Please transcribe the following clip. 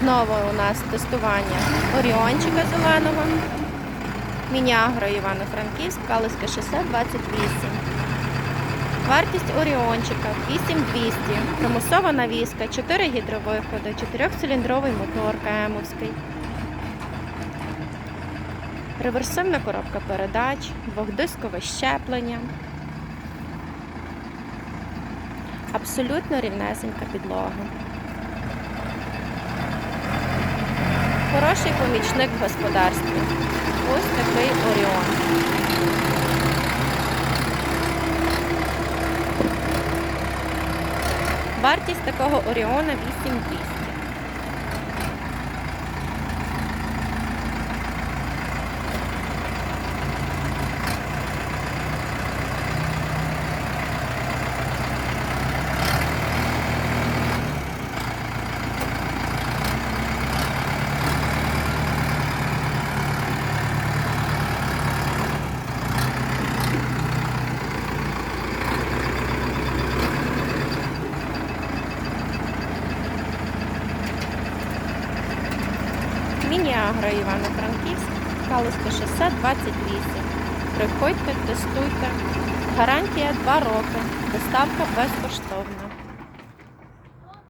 Знову у нас тестування Оріончика зеленого. Міні-агро Івано-Франківськ, Калицьке шосе 28. Вартість Оріончика 8200. Примусова навіска, 4 гідровиходи, 4-циліндровий мотор КМовський. Реверсивна коробка передач, двохдискове щеплення. Абсолютно рівнесенька підлога. Хороший помічник в господарстві. Ось такий Оріон. Вартість такого Оріона 8200. Міні-агро Івано-Франківськ, Калузьке шосе 28. Приходьте, тестуйте. Гарантія 2 роки. Доставка безкоштовна.